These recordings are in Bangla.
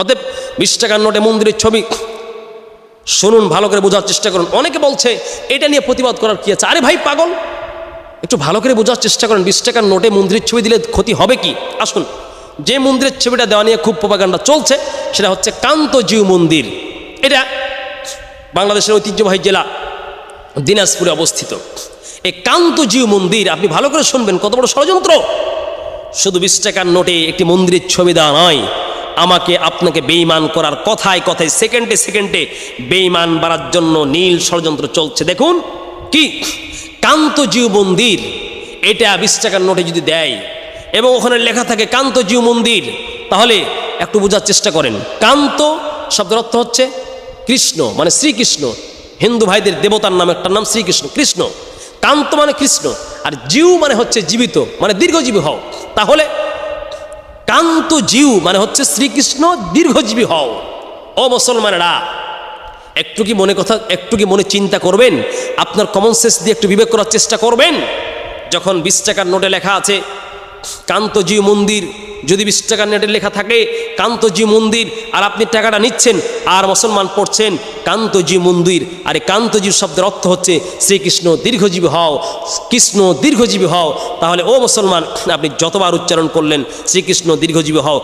অতএব বিশ টাকার নোটে মন্দিরের ছবি শুনুন, ভালো করে বোঝার চেষ্টা করুন। অনেকে বলছে, এটা নিয়ে প্রতিবাদ করার কি আছে? আরে ভাই, পাগল! একটু ভালো করে বোঝার চেষ্টা করেন বিশ টাকার নোটে মন্দিরের ছবি দিলে ক্ষতি হবে কি? আসুন, যে মন্দিরের ছবিটা দেওয়া নিয়ে খুব প্রপাগান্ডা চলছে, সেটা হচ্ছে কান্তজিউ মন্দির। এটা বাংলাদেশের ঐতিহ্যবাহী জেলা, দিনাজপুরে অবস্থিত। এই কান্তজিউ মন্দির, আপনি ভালো করে শুনবেন, কত বড় ষড়যন্ত্র! শুধু বিশ টাকার নোটে একটি মন্দিরের ছবি দেওয়া নয় আমাকে আপনাকে বেইমান করার কথায় কথায় সেকেন্ডে সেকেন্ডে বেইমান বাড়ার জন্য নীল ষড়যন্ত্র চলছে। দেখুন, কি? কান্তজিউ মন্দির, এটা বিশ টাকার নোটে যদি দেয়, এবং ওখানে লেখা থাকে কান্তজিউ মন্দির, তাহলে একটু বোঝার চেষ্টা করেন। কান্ত শব্দের অর্থ হচ্ছে কৃষ্ণ মানে শ্রীকৃষ্ণ। হিন্দু ভাইদের দেবতার নাম একটা নাম শ্রীকৃষ্ণ, কৃষ্ণ। কান্ত মানে কৃষ্ণ, আর জিউ মানে হচ্ছে জীবিত মানে দীর্ঘজীবী হও। তাহলে কান্ত জিউ মানে হচ্ছে শ্রীকৃষ্ণ দীর্ঘজীবী হও। ও মুসলমানেরা, একটু কি মনে কথা, একটু কি মনে চিন্তা করবেন? আপনার কমন সেন্স দিয়ে একটু বিবেক করার চেষ্টা করবেন? যখন বিশ টাকার নোটে লেখা আছে কান্তজি মন্দির, যদি বিশ টাকার নোটে লেখা থাকে কান্তজি মন্দির, আর আপনি টাকাটা নিচ্ছেন, আর মুসলমান পড়ছেন কান্তজি মন্দির। আর এই কান্তজির শব্দের অর্থ হচ্ছে শ্রীকৃষ্ণ দীর্ঘজীবী হও, কৃষ্ণ দীর্ঘজীবী হও। তাহলে ও মুসলমান, আপনি যতবার উচ্চারণ করলেন শ্রীকৃষ্ণ দীর্ঘজীবী হও,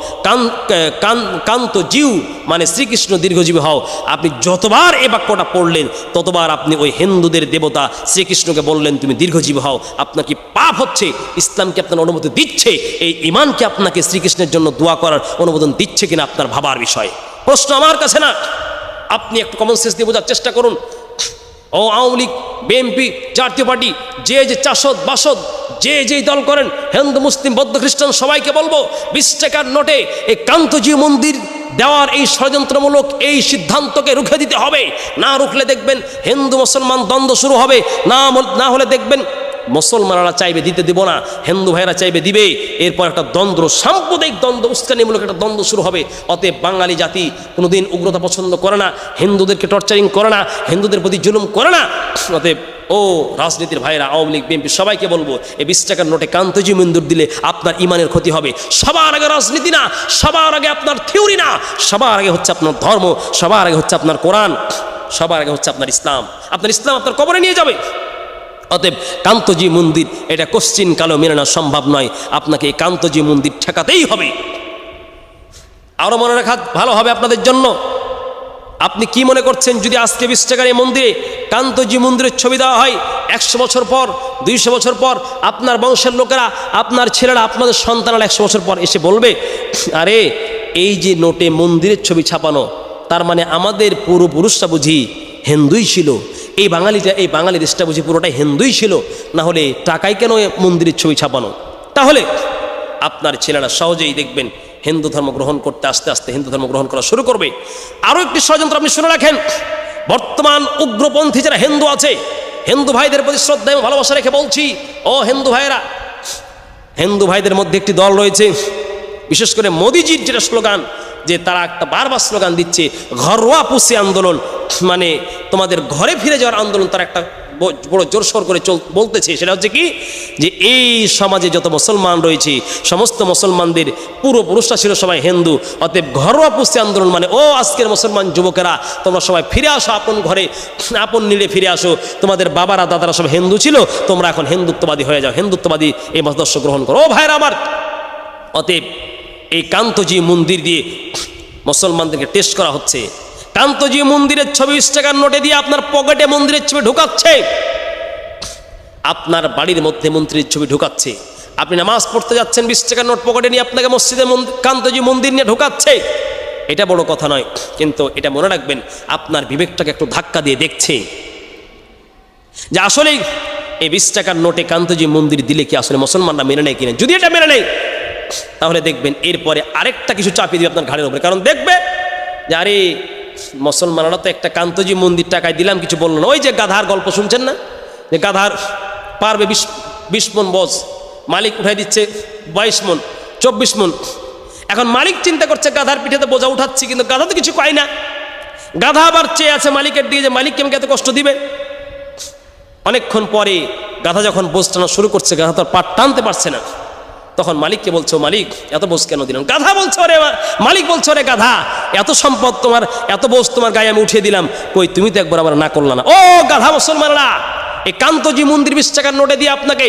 কান কান্ত জিউ মানে শ্রীকৃষ্ণ দীর্ঘজীবী হও। আপনি যতবার এ বাক্যটা পড়লেন, ততবার আপনি ওই হিন্দুদের দেবতা শ্রীকৃষ্ণকে বললেন, তুমি দীর্ঘজীবী হও, আপনার কি পাপ হচ্ছে? ইসলামকে আপনার অনুমতি দিচ্ছে? এই ইমানকে আপনাকে শ্রীকৃষ্ণের জন্য দোয়া করার অনুমোদন দিচ্ছে কিনা আপনার ভাবার বিষয়? প্রশ্ন আমার কাছে না। আপনি একটু কমন সেন্স দিয়ে বোঝার চেষ্টা করুন। ও আওয়ামী লীগ বিএনপি জাতীয় পার্টি, যে যে চাষদ, বাসদ, যে যেই দল করেন, হিন্দু, মুসলিম, বৌদ্ধ, খ্রিস্টান, সবাইকে বলব, বিশ টাকার নোটে এই কান্তজি মন্দির দেওয়ার এই ষড়যন্ত্রমূলক এই সিদ্ধান্তকে রুখে দিতে হবে। না রুখলে দেখবেন হিন্দু, মুসলমান দ্বন্দ্ব শুরু হবে। না না হলে দেখবেন মুসলমানরা চাইবে দিতে দিব না, হিন্দু ভাইরা চাইবে দিবে। এরপর একটা দ্বন্দ্ব, সাম্প্রদায়িক দ্বন্দ্ব, উস্কানিমূলক একটা দ্বন্দ্ব শুরু হবে। অতএব বাঙালি জাতি কোনোদিন উগ্রতা পছন্দ করে না, হিন্দুদেরকে টর্চারিং করে না, হিন্দুদের প্রতি জুলুম করে না। অতএব, ও রাজনীতির ভাইরা আওয়ামী লীগ, বিএনপি, সবাইকে বলব, এই বিশ টাকার নোটে কান্তজি মন্দুর দিলে আপনার ইমানের ক্ষতি হবে। সবার আগে রাজনীতি না, সবার আগে আপনার থিওরি না, সবার আগে হচ্ছে আপনার ধর্ম, সবার আগে হচ্ছে আপনার কোরআন, সবার আগে হচ্ছে আপনার ইসলাম। আপনার ইসলাম আপনার কবরে নিয়ে যাবে। অতএব কান্তজি মন্দির, এটা কোশ্চিন কালো মেনে সম্ভব নয়। আপনাকে এই কান্তজি মন্দির ঠেকাতেই হবে। আরও মনে রাখা ভালো হবে আপনাদের জন্য। আপনি কি মনে করছেন যদি আজকে বিশ টাকার এই মন্দিরে কান্তজি মন্দিরের ছবি দেওয়া হয়, একশো বছর পর, দুইশো বছর পর, আপনার বংশের লোকেরা, আপনার ছেলেরা, আপনাদের সন্তানরা একশো বছর পর এসে বলবে, আরে, এই যে নোটে মন্দিরের ছবি ছাপানো, তার মানে আমাদের পূর্বপুরুষরা বুঝি হিন্দুই ছিল। এই বাঙালিটা, এই বাঙালি দেশটা বুঝি পুরোটাই হিন্দুই ছিল? না হলে টাকায় কেন মন্দিরের ছবি ছাপানো? তাহলে আপনার ছেলেরা সহজেই দেখবেন হিন্দু ধর্ম গ্রহণ করতে আস্তে আস্তে হিন্দু ধর্ম গ্রহণ করা শুরু করবে। আরও একটি ষড়যন্ত্র আপনি শুনে রাখেন। বর্তমান উগ্রপন্থী যারা হিন্দু আছে, হিন্দু ভাইদের প্রতি শ্রদ্ধা এবং ভালোবাসা রেখে বলছি, ও হিন্দু ভাইয়েরা, হিন্দু ভাইদের মধ্যে একটি দল রয়েছে, বিশেষ করে মোদিজির যেটা স্লোগান, যে তারা একটা বারবার স্লোগান দিচ্ছে, ঘরোয়া পুষি আন্দোলন মানে তোমাদের ঘরে ফিরে যাওয়ার আন্দোলন তার একটা বড় জোরসোর করে চল বলতেছে। সেটা হচ্ছে কি? যে এই সমাজে যত মুসলমান রয়েছে, সমস্ত মুসলমানদের পূর্বপুরুষরা ছিল সবাই হিন্দু। অতএব ঘরোয়া পুষি আন্দোলন মানে ও আজকের মুসলমান যুবকেরা, তোমরা সবাই ফিরে আসো, আপন ঘরে, আপন নীড়ে ফিরে আসো। তোমাদের বাবারা, দাদারা সব হিন্দু ছিল, তোমরা এখন হিন্দুত্ববাদী হয়ে যাও। হিন্দুত্ববাদী এই মতাদর্শ গ্রহণ করো। ও ভাইরা আমার, অতএব এই কান্তজি মন্দির দিয়ে মুসলমানদেরকে টেস্ট করা হচ্ছে। কান্তজি মন্দিরের ছবি বিশ টাকার নোটে দিয়ে আপনার পকেটে মন্দিরের ছবি ঢুকাচ্ছে। আপনার বাড়ির মধ্যে মন্ত্রীর ছবি ঢুকাচ্ছে। আপনি নামাজ পড়তে যাচ্ছেন বিশ টাকার নোট পকেটে নিয়ে আপনাকে মসজিদে কান্তজি মন্দির নিয়ে ঢুকাচ্ছে। এটা বড় কথা নয়, কিন্তু এটা মনে রাখবেন, আপনার বিবেকটাকে একটু ধাক্কা দিয়ে দেখছে। যে আসলেই এই বিশ টাকার নোটে কান্তজি মন্দির দিলে কি আসলে মুসলমানরা মেনে নেয় কিনা? যদি এটা মেনে নেয়, তাহলে দেখবেন এরপরে আরেকটা কিছু চাপিয়ে দিবে আপনার ঘাড়ের উপরে। কারণ দেখবে যে আরে মুসলমানরা তো একটা কান্তজি মন্দির টাকায় দিলাম, কিছু বলল না। ওই যে গাধার গল্প শুনছেন না? যে গাধার পারবে বিশ বিশ মন বজ মালিক উঠাই দিচ্ছে বাইশ মন, চব্বিশ মন। এখন মালিক চিন্তা করছে, গাধার পিঠেতে বোঝা উঠাচ্ছি, কিন্তু গাধা তো কিছু কয় না। গাধা আবার চেয়ে আছে মালিকের দিকে যে মালিককে আমাকে এত কষ্ট দিবে? অনেকক্ষণ পরে গাধা যখন বোঝ টানা শুরু করছে, গাধা তো পাট টানতে পারছে না। তখন মালিককে বলছো, মালিক, এত বোস কেন দিলাম? গাধা বলছো রে মালিক বলছো রে গাধা, এত সম্পদ তোমার, এত বোঝ তোমার গায়ে আমি উঠিয়ে দিলাম। কই, তুমি তো একবার আমার না করলা না। ও গাধা মুসলমানরা, এই কান্তজি মন্দির বিশ টাকার নোটে দিয়ে আপনাকে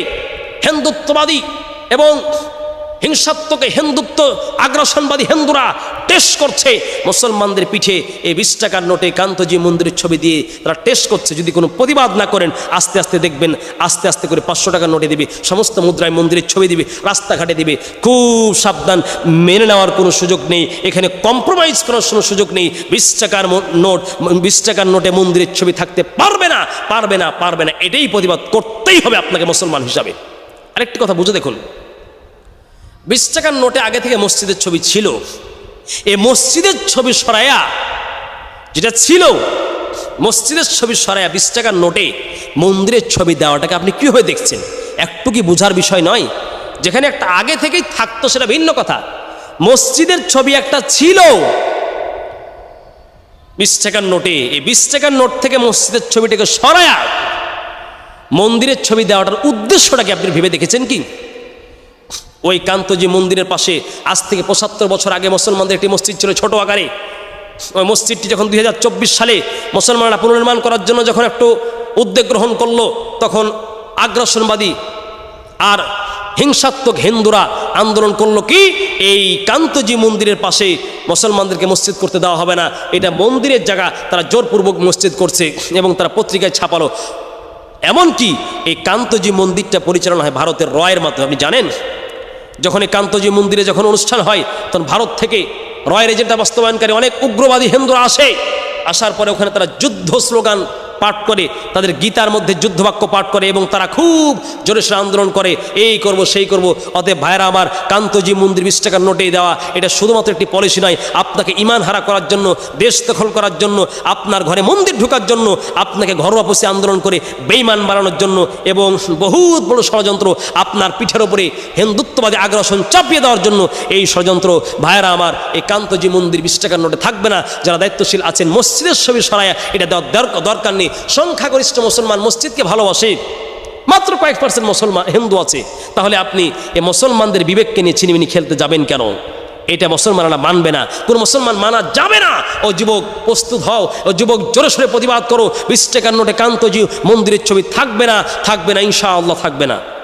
হিন্দুত্ববাদী এবং হিংসাত্মকে হিন্দুত্ব, আগ্রাসনবাদী হিন্দুরা টেস্ট করছে। মুসলমানদের পিঠে এই বিশ টাকার নোটে কান্তজি মন্দিরের ছবি দিয়ে তারা টেস্ট করছে। যদি কোনো প্রতিবাদ না করেন, আস্তে আস্তে দেখবেন, আস্তে আস্তে করে পাঁচশো টাকার নোটে দিবে, সমস্ত মুদ্রায় মন্দিরের ছবি দিবে, রাস্তাঘাটে দিবে। খুব সাবধান, মেনে নেওয়ার কোনো সুযোগ নেই। এখানে কম্প্রোমাইজ করার কোনো সুযোগ নেই। বিশ টাকার নোট, বিশ টাকার নোটে মন্দিরের ছবি থাকতে পারবে না পারবে না পারবে না। এটাই প্রতিবাদ করতেই হবে আপনাকে মুসলমান হিসাবে। আরেকটি কথা বুঝে দেখুন। বিশ টাকার নোটে আগে থেকে মসজিদের ছবি ছিল। এ মসজিদের ছবি সরায়া যেটা ছিল, মসজিদের ছবি সরায়া বিশ টাকার নোটে মন্দিরের ছবি দেওয়াটাকে আপনি কীভাবে দেখছেন? একটু কি বোঝার বিষয় নয়? যেখানে একটা আগে থেকেই থাকতো সেটা ভিন্ন কথা। মসজিদের ছবি একটা ছিল। বিশ টাকার নোটে এই বিশ টাকার নোট থেকে মসজিদের ছবিটাকে সরায়া মন্দিরের ছবি দেওয়াটার উদ্দেশ্যটাকে আপনি ভেবে দেখেছেন কি? ওই কান্তজি মন্দিরের পাশে আজ থেকে পঁচাত্তর বছর আগে মুসলমানদের একটি মসজিদ ছিল ছোট আকারে। ওই মসজিদটি যখন দুই হাজার চব্বিশ সালে মুসলমানরা পুনর্নির্মাণ করার জন্য যখন একটু উদ্যোগ গ্রহণ করল, তখন আগ্রাসনবাদী আর হিংসাত্মক হিন্দুরা আন্দোলন করল কি? এই কান্তজি মন্দিরের পাশে মুসলমানদেরকে মসজিদ করতে দেওয়া হবে না। এটা মন্দিরের জায়গা, তারা জোরপূর্বক মসজিদ করছে এবং তারা পত্রিকায় ছাপালো। এমনকি এই কান্তজি মন্দিরটা পরিচালনা হয় ভারতের রয়ের মাধ্যমে, আপনি জানেন? যখন এই কান্তজি মন্দিরে যখন অনুষ্ঠান হয়, তখন ভারত থেকে রয়ের এজেন্ডা বাস্তবায়নকারী অনেক উগ্রবাদী হিন্দুরা আসে। আসার পরে ওখানে তারা যুদ্ধ স্লোগান পাঠ করে, তাদের গীতার মধ্যে যুদ্ধবাক্য পাঠ করে এবং তারা খুব জোরে সোরে আন্দোলন করে, এই করব, সেই করব, অতএব ভাইরা আমার কান্তজি মন্দির বিশ টাকার নোটেই দেওয়া, এটা শুধুমাত্র একটি পলিসি নয়, আপনাকে ইমান হারা করার জন্য, দেশ দখল করার জন্য, আপনার ঘরে মন্দির ঢোকার জন্য আপনাকে ঘরোয়া বসে আন্দোলন করে বেইমান বানানোর জন্য এবং বহুত বড় ষড়যন্ত্র আপনার পিঠের ওপরে হিন্দুত্ববাদী আগ্রাসন চাপিয়ে দেওয়ার জন্য এই ষড়যন্ত্র ভাইরা আমার, এই কান্তজি মন্দির বিশ টাকার নোটে থাকবে না। যারা দায়িত্বশীল আছেন, মসজিদের ছবি সরায়া এটা দেওয়ার দরকার নেই। সংখ্যাগরিষ্ঠ মুসলমান মসজিদকে ভালোবাসে। মাত্র কয়েক পার্সেন্ট মুসলমান হিন্দু আছে। তাহলে আপনি এই মুসলমানদের বিবেককে নিয়ে চিনিমিনি খেলতে যাবেন কেন? এটা মুসলমানরা মানবে না। কোন মুসলমান মানা যাবে না। ও যুবক, প্রস্তুত হও। ও যুবক, জোরে সোরে প্রতিবাদ করো। বিশ টাকার নোটে কান্তজি মন্দিরের ছবি থাকবে না থাকবে না, ইনশাআল্লাহ থাকবে না।